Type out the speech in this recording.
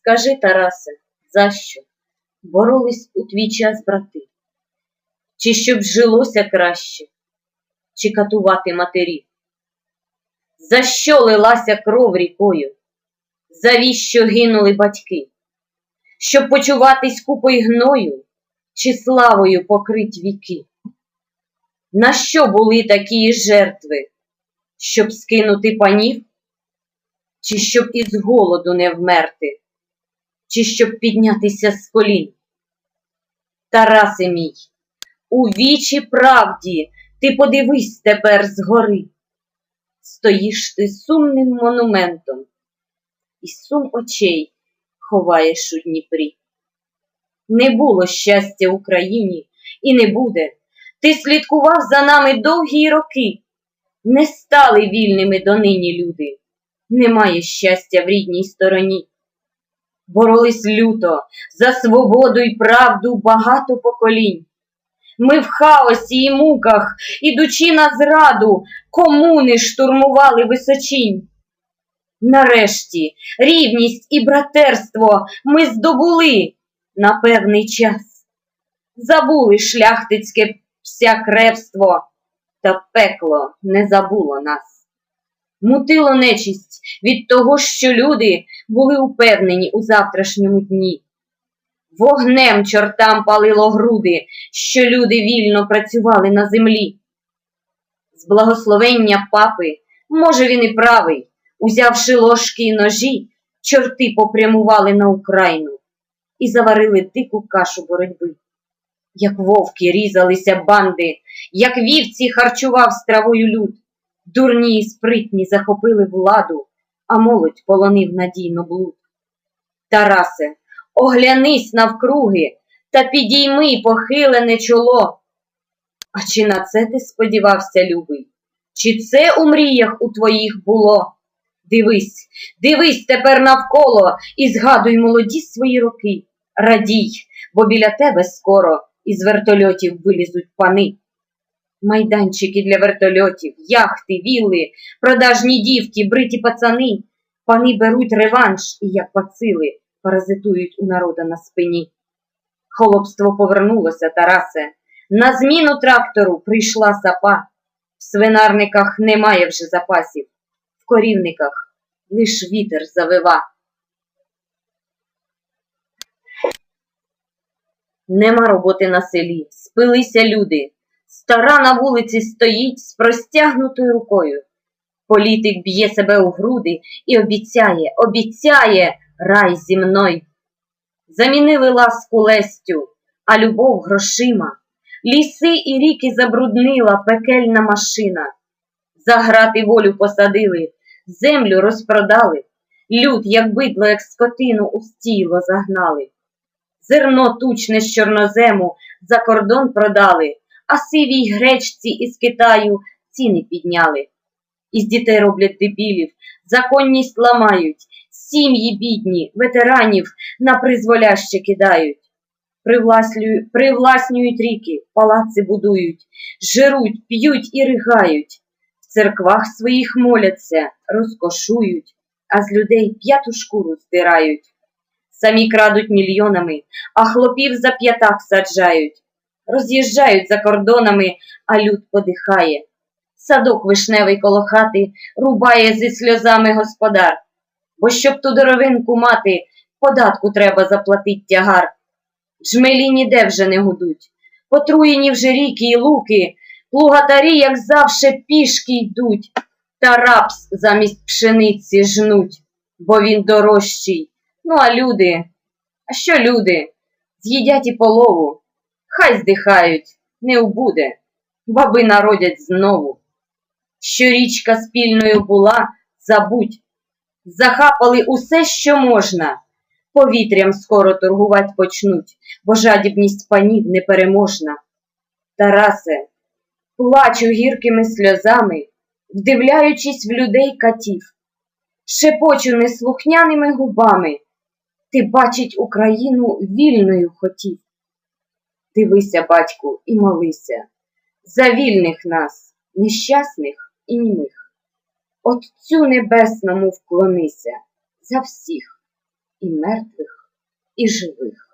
Скажи, Тарасе, за що боролись у твій час брати? Чи щоб жилося краще, чи катувати матерів? За що лилася кров рікою? Завіщо гинули батьки? Щоб почуватись купою гною, чи славою покрить віки? На що були такі жертви? Щоб скинути панів? Чи щоб із голоду не вмерти? Чи щоб піднятися з колін? Тарасе мій, у вічі правді ти подивись тепер згори. Стоїш ти сумним монументом, і сум очей ховаєш у Дніпрі. Не було щастя Україні і не буде. Ти слідкував за нами довгі роки. Не стали вільними донині люди. Немає щастя в рідній стороні. Боролись люто за свободу й правду багато поколінь. Ми в хаосі і муках, ідучи на зраду, комуни штурмували височінь. Нарешті рівність і братерство ми здобули на певний час. Забули шляхтицьке всякревство, та пекло не забуло нас. Мутило нечисть від того, що люди були упевнені у завтрашньому дні. Вогнем чортам палило груди, що люди вільно працювали на землі. З благословення папи, може, він і правий, узявши ложки й ножі, чорти попрямували на Україну і заварили дику кашу боротьби. Як вовки різалися банди, як вівці харчував стравою люд, дурні й спритні захопили владу, а молодь полонив надійно блуд. Тарасе, оглянись навкруги та підійми похилене чоло. А чи на це ти сподівався, любий? Чи це у мріях у твоїх було? Дивись, дивись тепер навколо і згадуй молоді свої роки. Радій, бо біля тебе скоро із вертольотів вилізуть пани. Майданчики для вертольотів, яхти, вілли, продажні дівки, бриті пацани. Пани беруть реванш і, як бацили, паразитують у народа на спині. Холопство повернулося, Тарасе. На зміну трактору прийшла сапа. В свинарниках немає вже запасів, в корівниках лиш вітер завива. Нема роботи на селі, спилися люди. Стара на вулиці стоїть з простягнутою рукою. Політик б'є себе у груди і обіцяє, обіцяє рай зі мною. Замінили ласку лестю, а любов грошима. Ліси і ріки забруднила пекельна машина. Заграти волю посадили, землю розпродали, люд, як бидло, як скотину, у стіло загнали. Зерно тучне з чорнозему за кордон продали, а сивій гречці із Китаю ціни підняли. Із дітей роблять дебілів, законність ламають, сім'ї бідні, ветеранів на призволяще кидають. Привласнюють, ріки, палаци будують, жируть, п'ють і ригають, в церквах своїх моляться, розкошують, а з людей п'яту шкуру здирають. Самі крадуть мільйонами, а хлопів за п'ятак саджають. Роз'їжджають за кордонами, а люд подихає. Садок вишневий коло хати рубає зі сльозами господар. Бо щоб ту деревинку мати, податку треба заплатить тягар. Джмелі ніде вже не гудуть, потруєні вже ріки і луки, плугатарі, як завше, пішки йдуть, та рапс замість пшениці жнуть, бо він дорожчий. Ну, а люди, а що люди? З'їдять і полову, хай здихають, не убуде, баби народять знову. Що річка спільною була, забудь, захапали усе, що можна. Повітрям скоро торгувати почнуть, бо жадібність панів непереможна. Тарасе, плачу гіркими сльозами, вдивляючись в людей катів, шепочу неслухняними губами, ти бачить Україну вільною хотів. Дивися, батьку, і молися за вільних нас, нещасних і німих. Отцю небесному вклонися за всіх і мертвих, і живих.